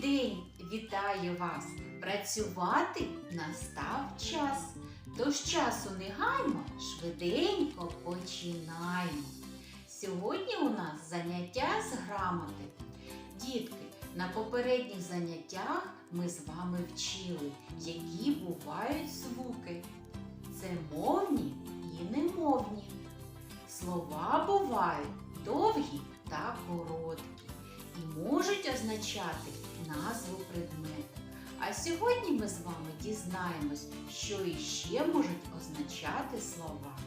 день! Вітаю вас! Працювати настав час. Тож часу не гаймо, швиденько починаємо. Сьогодні у нас заняття з грамоти. Дітки, на попередніх заняттях ми з вами вчили, які бувають звуки. Це мовні і немовні. Слова бувають довгі та короткі і можуть означати назву предмета. А сьогодні ми з вами дізнаємось, що іще можуть означати слова.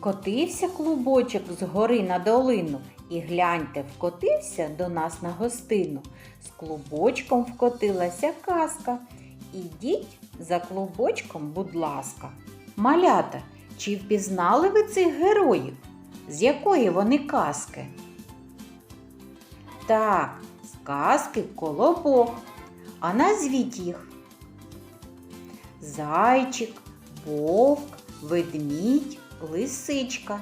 Котився клубочок з гори на долину, і гляньте, вкотився до нас на гостину. З клубочком вкотилася казка. Ідіть за клубочком, будь ласка. Малята, чи впізнали ви цих героїв? З якої вони казки? Так, казки колобок. А назвіть їх. Зайчик, вовк, ведмідь, лисичка.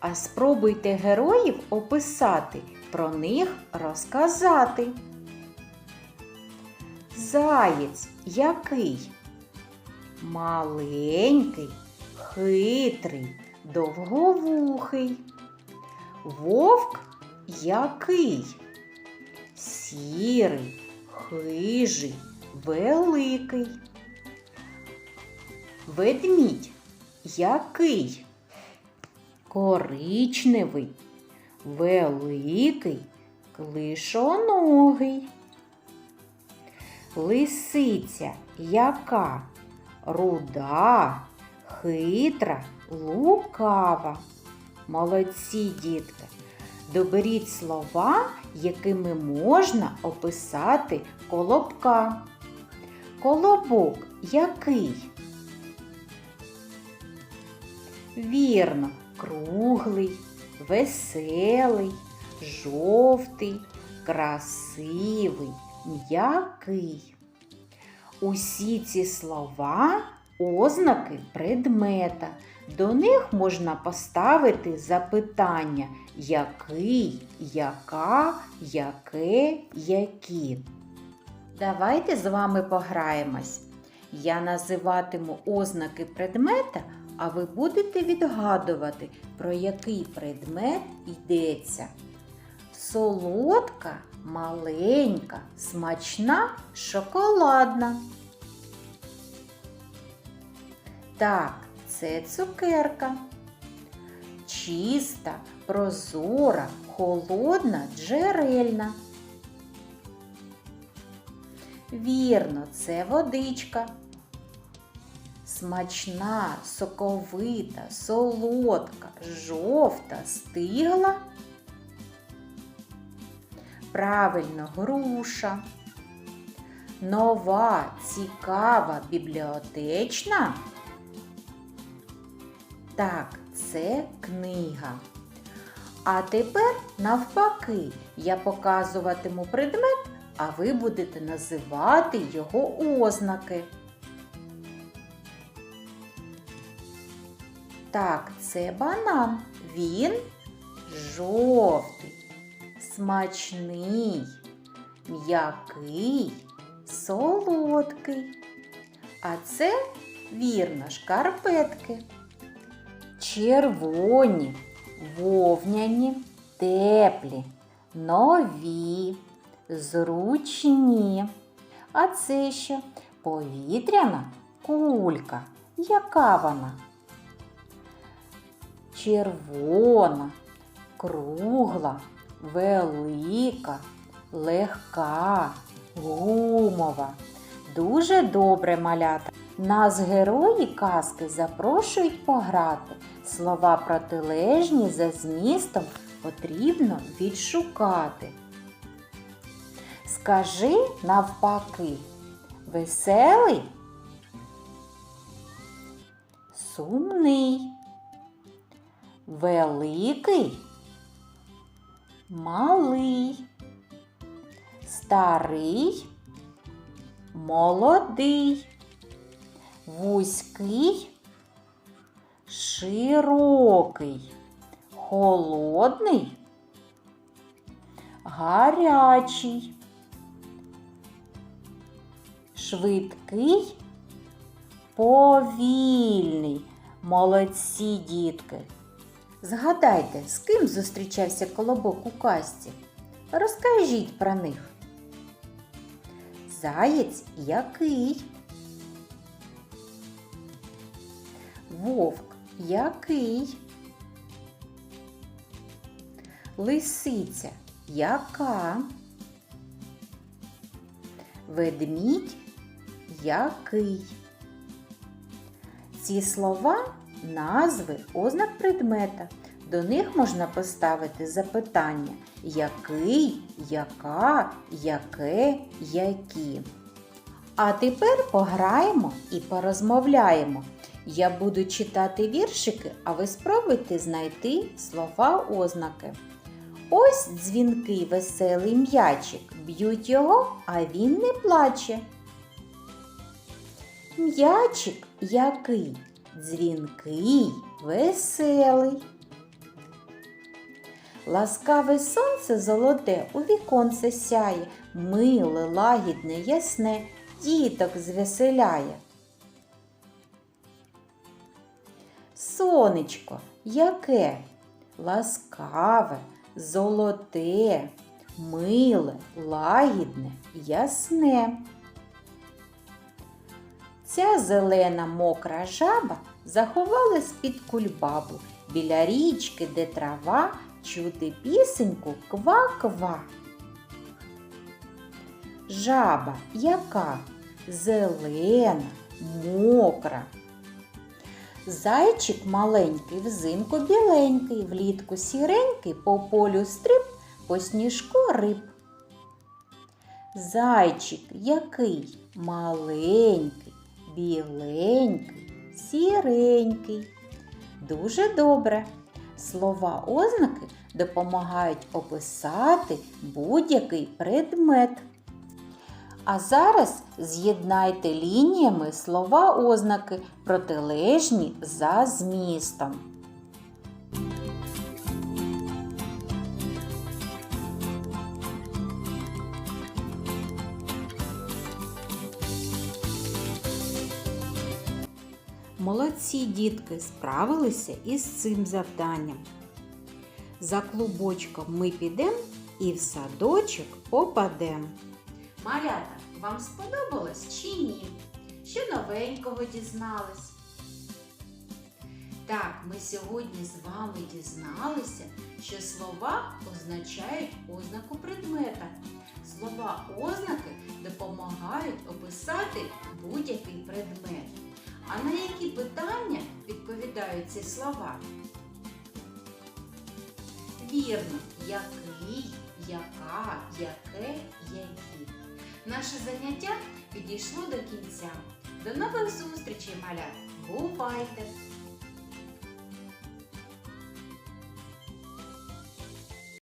А спробуйте героїв описати, про них розказати. Заєць який? Маленький, хитрий, довговухий. Вовк який? Сірий, хижий, великий. Ведмідь який? Коричневий, великий, клишоногий. Лисиця яка? Руда, хитра, лукава. Молодці, дітки. Доберіть слова, якими можна описати колобка. Колобок який? Вірно, круглий, веселий, жовтий, красивий, м'який. Усі ці слова ознаки предмета. До них можна поставити запитання який, яка, яке, які. Давайте з вами пограємось. Я називатиму ознаки предмета, а ви будете відгадувати, про який предмет йдеться. Солодка, маленька, смачна, шоколадна. Так, це цукерка. Чиста, прозора, холодна, джерельна. Вірно, це водичка. Смачна, соковита, солодка, жовта, стигла. Правильно, груша. Нова, цікава, бібліотечна. Так, це книга. А тепер, навпаки, я показуватиму предмет, а ви будете називати його ознаки. Так, це банан. Він жовтий, смачний, м'який, солодкий. А це вірно шкарпетки. Червоні, вовняні, теплі, нові, зручні. А це що? Повітряна кулька. Яка вона? Червона, кругла, велика, легка, гумова. Дуже добре малята. Нас герої казки запрошують пограти. Слова протилежні за змістом потрібно відшукати. Скажи навпаки, веселий, сумний, великий, малий, старий, молодий, вузький, широкий, холодний, гарячий, швидкий, повільний. Молодці, дітки. Згадайте, з ким зустрічався колобок у казці? Розкажіть про них. Заєць який? Вовк який? Лисиця яка? Ведмідь який? Ці слова назви ознак предмета. До них можна поставити запитання який, яка, яке, які. А тепер пограємо і порозмовляємо. Я буду читати віршики, а ви спробуйте знайти слова ознаки. Ось дзвінкий веселий м'ячик. Б'ють його, а він не плаче. М'ячик який? Дзвінкий, веселий. Ласкаве сонце золоте у віконце сяє, миле, лагідне, ясне, діток звеселяє. Сонечко, яке? Ласкаве, золоте, миле, лагідне, ясне. Ця зелена мокра жаба заховалась під кульбабу біля річки, де трава чути пісеньку ква-ква. Жаба яка? Зелена, мокра. Зайчик маленький, взимку біленький, влітку сіренький, по полю стриб, по сніжку риб. Зайчик який? Маленький, біленький, сіренький. Дуже добре. Слова ознаки допомагають описати будь-який предмет. А зараз з'єднайте лініями слова ознаки протилежні за змістом. Молодці дітки справилися із цим завданням. За клубочком ми підемо і в садочок попадемо. Малята, вам сподобалось чи ні? Що новенького дізнались? Так, ми сьогодні з вами дізналися, що слова означають ознаку предмета. Слова ознаки допомагають описати будь-який предмет. А на які питання відповідають ці слова? Вірно, який, яка, яке, які. Наше заняття підійшло до кінця. До нових зустрічей, маля! Бувайте!